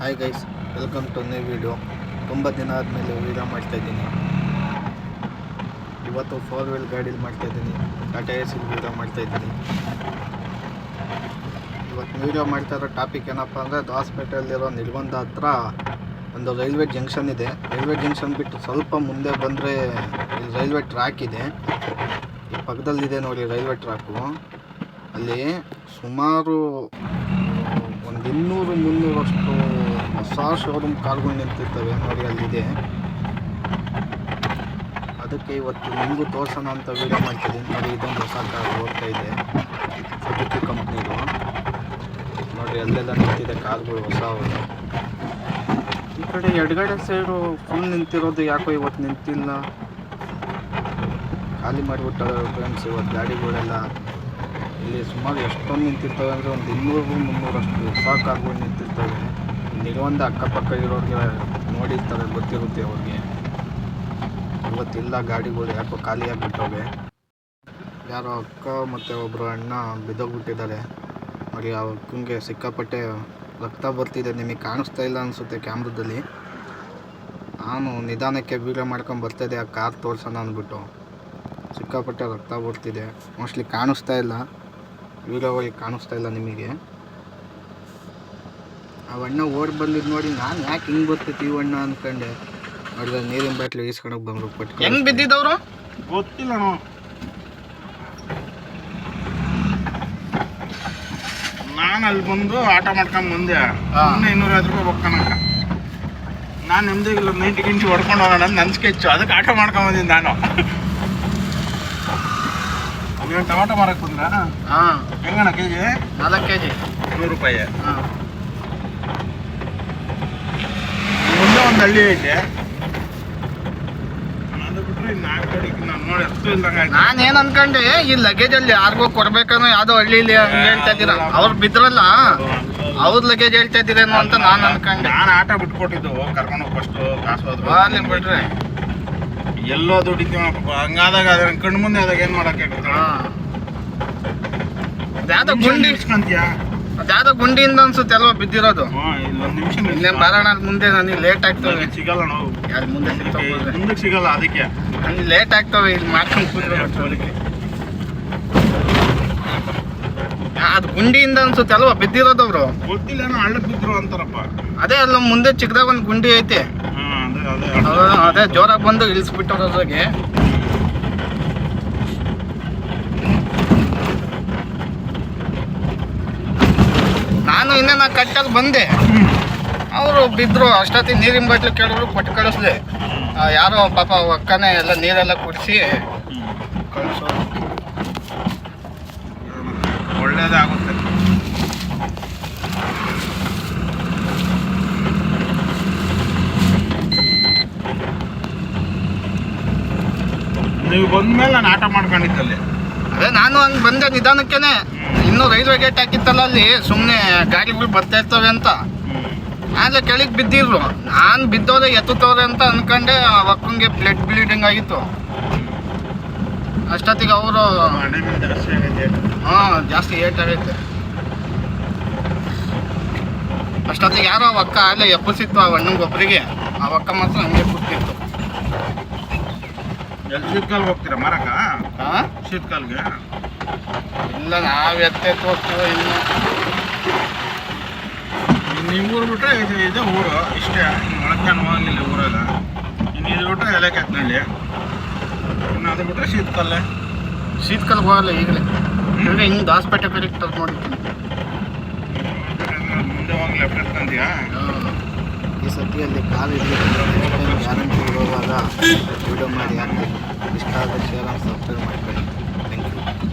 Hi guys welcome to new video ತುಂಬ ದಿನ ಆದಮೇಲೆ ವೀಡಿಯೋ ಮಾಡ್ತಾಯಿದ್ದೀನಿ ಇವತ್ತು ಫೋರ್ ವೀಲ್ ಗಾಡೀಲಿ ಮಾಡ್ತಾಯಿದ್ದೀನಿ ಟಾಟಾ ಎ ಸಿಲ್ ವೀಡಿಯೋ ಮಾಡ್ತಾಯಿದ್ದೀನಿ ಇವತ್ತು ವೀಡಿಯೋ ಮಾಡ್ತಾ ಇರೋ ಟಾಪಿಕ್ ಏನಪ್ಪ ಅಂದರೆ ದಾಸ್ಪೇಟೆಯಲ್ಲಿರೋ ನಿರ್ಬಂಧ ಹತ್ರ ಒಂದು ರೈಲ್ವೆ ಜಂಕ್ಷನ್ ಇದೆ. ರೈಲ್ವೆ ಜಂಕ್ಷನ್ ಬಿಟ್ಟು ಸ್ವಲ್ಪ ಮುಂದೆ ಬಂದರೆ ಇಲ್ಲಿ ರೈಲ್ವೆ ಟ್ರ್ಯಾಕ್ ಇದೆ. ಈ ಪಕ್ಕದಲ್ಲಿದೆ ನೋಡಿ ರೈಲ್ವೆ ಟ್ರ್ಯಾಕು ಅಲ್ಲಿ ಸುಮಾರು ಒಂದು ಇನ್ನೂರು ಮುನ್ನೂರಷ್ಟು ಹೊಸ ಶೋರೂಮ್ ಕಾರ್ಗಳು ನಿಂತಿರ್ತವೆ ನೋಡಿ, ಅಲ್ಲಿದೆ. ಅದಕ್ಕೆ ಇವತ್ತು ನಿಮಗೂ ತೋರಿಸೋಣ ಅಂತ ವೀಡಿಯೋ ಮಾಡ್ತಿದ್ದೀನಿ. ನೋಡಿ, ಇದೊಂದು ಹೊಸ ಕಾರ್ ಹೋಗ್ತಾ ಇದೆ. ಸುಜುಕಿ ಕಂಪ್ನಿದು ನೋಡಿ, ಅಲ್ಲೆಲ್ಲ ನಿಂತಿದೆ ಕಾರ್ಗಳು ಹೊಸ ಈ ಕಡೆ ಎಡಗಡೆ ಸೈಡು ಫುಲ್ ನಿಂತಿರೋದು ಯಾಕೋ ಇವತ್ತು ನಿಂತಿಲ್ಲ. ಖಾಲಿ ಮಾಡಿಬಿಟ್ಟಾರೆ ಫ್ರೆಂಡ್ಸ್ ಇವತ್ತು ಗಾಡಿಗಳೆಲ್ಲ. ಇಲ್ಲಿ ಸುಮಾರು ಎಷ್ಟೊಂದು ನಿಂತಿರ್ತವೆ ಅಂದರೆ ಒಂದು ಇನ್ನೂರು, ಮುನ್ನೂರಷ್ಟು ಹೊಸ ಕಾರ್ಗಳು ನಿಂತಿರ್ತವೆ. ನಿರ್ಬಂಧ ಅಕ್ಕಪಕ್ಕ ಇರೋರಿಗೆ ನೋಡಿರ್ತಾರೆ, ಗೊತ್ತಿರುತ್ತೆ ಅವ್ರಿಗೆ. ಇವತ್ತಿಲ್ಲ ಗಾಡಿಗಳು, ಯಾಕೋ ಖಾಲಿಯಾಗಿಬಿಟ್ಟವೆ ಯಾರೋ ಅಕ್ಕ ಮತ್ತು ಒಬ್ಬರು ಅಣ್ಣ ಬಿದ್ದೋಗ್ಬಿಟ್ಟಿದ್ದಾರೆ. ಆ ಅಕ್ಕಂಗೆ ಸಿಕ್ಕಾಪಟ್ಟೆ ರಕ್ತ ಬರ್ತಿದೆ, ನಿಮಗೆ ಕಾಣಿಸ್ತಾ ಇಲ್ಲ ಅನಿಸುತ್ತೆ ಕ್ಯಾಮ್ರದಲ್ಲಿ. ನಾನು ನಿಧಾನಕ್ಕೆ ವೀಡಿಯೋ ಮಾಡ್ಕೊಂಡು ಬರ್ತಾಯಿದ್ದೆ ಆ ಕಾರ್ ತೋರ್ಸೋಣ ಅಂದ್ಬಿಟ್ಟು. ಸಿಕ್ಕಾಪಟ್ಟೆ ರಕ್ತ ಬರ್ತಿದೆ. ಮೋಸ್ಟ್ಲಿ ಕಾಣಿಸ್ತಾ ಇಲ್ಲ. ವೀಡಿಯೋಗಳಿಗೆ ಕಾಣಿಸ್ತಾ ಇಲ್ಲ ನಿಮಗೆ. ಆ ಅಣ್ಣ ಓಡಿ ಬಂದಿದ್ದು ನೋಡಿ ನಾನು ಯಾಕೆ ಹಿಂಗೆ ಬರ್ತೈತಿ ಈ ಅಣ್ಣ ಅಂದ್ಕೊಂಡೆ ನೋಡಿದ ನೀರಿನ ಬಾಟ್ಲಿ ಈಸ್ಕೊಳಕ್ಕೆ ಬಂದ್ರು ಪಟ್ಟು ಹೆಂಗ್ ಬಿದ್ದಿದ್ದವ್ರು? ಗೊತ್ತಿಲ್ಲ ನಾವು ನಾನು ಅಲ್ಲಿ ಬಂದು ಆಟ ಮಾಡ್ಕೊಂಡು ಬಂದೆ. ಇನ್ನೂ ಇನ್ನೂರೈವತ್ತು ರೂಪಾಯಿ ಹೋಗ್ತಾನ ನಾನು ನಿಮ್ದು ಇಲ್ಲ ನೈಂಟಿ ಗಿಂಟಿ ಹೊಡ್ಕೊಂಡು ಹೋಗೋಣ ಅಂತ ನನ್ನ ಸ್ಕೆಚ್ಚು. ಅದಕ್ಕೆ ಆಟ ಮಾಡ್ಕೊಂಡು ಬಂದಿದ್ದು ನಾನು. ನೀವು ಟೊಮೆಟೊ ಮಾರಕ್ಕೆ ಬಂದ್ರ? ಹಾಂ. ಹೆಂಗಣ್ಣ ಕೆ ಜಿ ನಾಲ್ಕು ಕೆ ಜಿ ನೂರು ರೂಪಾಯಿ. ಹಾಂ ಮುಂದೆ ಒಂದು ಹಳ್ಳಿ ಐತೆ ಅದು ಬಿಟ್ರೆ ಇನ್ನು ನಾಲ್ಕು ಕಡೆಗೆ ನಾನು ನೋಡಿ ಅಷ್ಟು ಇಲ್ದಂಗೆ ಆಯ್ತು. ನಾನು ಏನು ಅನ್ಕೊಂಡೆ ಈ ಲಗೇಜ್ ಅಲ್ಲಿ ಯಾರಿಗೋ ಕೊಡ್ಬೇಕನ್ನೋ ಯಾವುದೋ ಹಳ್ಳಿಲಿ ಹಂಗೆ ಹೇಳ್ತಾ ಇದ್ದೀರಾ? ಅವ್ರು ಬಿದ್ರಲ್ಲ? ಅವ್ರ ಲಗೇಜ್ ಹೇಳ್ತಾ ಇದ್ದೀರೇನೋ ಅಂತ ನಾನು ಅನ್ಕೊಂಡೆ. ನಾನು ಆಟ ಬಿಟ್ಕೊಟ್ಟಿದ್ದು ಕರ್ಕೊಂಡು ಫಸ್ಟ್ ಕಾಸು ಹೋದ್ರು. ಅಲ್ಲಿ ಬಿಡ್ರಿ. ಎಲ್ಲೋ ದುಡಿತೀವಪ್ಪ ಹಂಗಾದಾಗ ಅದ್ರ ಕಣ್ಣು ಮುಂದೆ ಆದಾಗ ಏನು ಮಾಡಕ್ಕೆ ಯಾವ್ದೋ ಗುಂಡಿ ನಿಲ್ಸ್ಕೊಂತೀಯಾ ಅದ್ಯಾವುದೋ ಗುಂಡಿಯಿಂದ ಅನ್ಸುತ್ತೆ ಅಲ್ವಾ ಬಿದ್ದಿರೋದು? ಇಲ್ಲೇ ಬರೋಣ ಮುಂದೆ ನನಗೆ ಲೇಟ್ ಆಗ್ತವೆ. ಸಿಗಲ್ಲ ನಾವು. ಯಾರು ಮುಂದೆ ಸಿಗ್ತವೆ ಮುಂದೆ ಸಿಗಲ್ಲ ಅದಕ್ಕೆ. ನನಗೆ ಲೇಟ್ ಆಗ್ತವೆ ಇಲ್ಲಿ ಮಾಡ್ಕೊಂಡು ಕೂತ್ರೆ ಅದು ಗುಂಡಿಯಿಂದ ಅನ್ಸುತ್ತೆ ಅಲ್ವಾ ಬಿದ್ದಿರೋದವ್ರು ಗೊತ್ತಿಲ್ಲ ಹಳ್ಳ ಹಳ್ಳಕ್ಕೆ ಬಿದ್ರು ಅಂತಾರಪ್ಪ. ಅದೇ ಅಲ್ಲ ಮುಂದೆ ಚಿಕ್ಕದಾಗ ಒಂದು ಗುಂಡಿ ಐತೆ. ಅದೇ ಜೋರಾಗಿ ಬಂದು ಇಳಿಸ್ಬಿಟ್ಟು ಅದ್ರಾಗೆ. ನಾನು ಇನ್ನೇನು ಕಟ್ಟಲ್ಲಿ ಬಂದೆ. ಅವರು ಬಿದ್ದರು ಅಷ್ಟೊತ್ತಿಗೆ ನೀರಿನ ಬಾಟ್ಲು ಕೇಳಿದ್ರು, ಕೊಟ್ಟು ಕಳಿಸ್ದೆ. ಯಾರೋ ಪಾಪ ಒಕ್ಕನೆ ಎಲ್ಲ ನೀರೆಲ್ಲ ಕುಡಿಸಿ ಕಳಿಸೋ ಒಳ್ಳೇದಾಗುತ್ತೆ. ನೀವು ಬಂದ ಮೇಲೆ ನಾನು ಆಟ ಮಾಡ್ಕೊಂಡಿದ್ದಲ್ಲಿ. ಅದೇ ನಾನು ಹಂಗೆ ಬಂದೆ ನಿಧಾನಕ್ಕೇನೆ. ಇನ್ನೂ ರೈಲ್ವೆ ಗೇಟ್ ಹಾಕಿತ್ತಲ್ಲ ಅಲ್ಲಿ ಸುಮ್ಮನೆ ಗಾಡಿಗಳು ಬರ್ತಾ ಇರ್ತವೆ ಅಂತ. ಆದ್ರೆ ಕೆಳಗೆ ಬಿದ್ದಿರ್ರು ನಾನು ಬಿದ್ದೋದೆ ಎತ್ತುತ್ತವ್ರೆ ಅಂತ ಅನ್ಕೊಂಡೆ, ಆ ಅಕ್ಕಂಗೆ ಬ್ಲಡ್ ಬ್ಲೀಡಿಂಗ್ ಆಗಿತ್ತು. ಅಷ್ಟೊತ್ತಿಗೆ ಅವರು ಹಾಂ, ಜಾಸ್ತಿ ಏಟ್ ಆಗೈತೆ. ಅಷ್ಟೊತ್ತಿಗೆ ಯಾರೋ ಆ ಅಕ್ಕ ಅಲ್ಲೇ ಎಪ್ಪಿಸಿತ್ತು ಆ ಒಬ್ಬರಿಗೆ ಆ ಅಕ್ಕ ಮಾತ್ರ ಹಂಗೆ ಕೂತಿತ್ತು. ಎಲ್ಲಿ ಶೀತ್ಕಾಲ್ಗೆ ಹೋಗ್ತೀರಾ ಮರಕ? ಹಾಂ? ಶೀತ್ಕಾಲ್ಗೆ? ಇಲ್ಲ ನಾವು ಎತ್ತೆತ್ತು ಹೋಗ್ತೀವೋ ಇನ್ನು. ನಿಮ್ಮ ಊರು ಬಿಟ್ಟರೆ ಇದು ಇದೇ ಊರು ಇಷ್ಟೇ. ಮೊಳಕಾನ್ ಹೋಗಂಗಿಲ್ಲ ಊರಾಗ ಇನ್ನು ಇದು ಬಿಟ್ರೆ ಎಲೆಕೆತ್ನಳ್ಳಿ ಇನ್ನು ಅದು ಬಿಟ್ಟರೆ ಶೀತಕಾಲ ಶೀತಕಾಲಕ್ಕೆ ಹೋಗಲ್ಲ ಈಗಲೇ. ಈಗ ಹಿಂಗೆ ದಾಸಪೇಟೆ ಕಡೆ ಟರ್ನ್ ಮಾಡಿರ್ತೀನಿ ಮುಂದೆ ಹೋಗಿ ಲೆಫ್ಟ್ ಎತ್ಕೊಂತೀಯಾ ಈ ಸತಿಯಲ್ಲಿ ಅಲ್ಲಿ ಕಾಲು ಗ್ಯಾರಂಟಿ ಇಡುವಾಗ ವಿಡಿಯೋ ಮಾಡಿ ಹಾಕಿ ಇಷ್ಟ ಆದ ಶೇರ್ ಸಬ್ಸ್ಕ್ರೈಬ್ ಮಾಡ್ಕೊಳ್ಳಿ. Thank you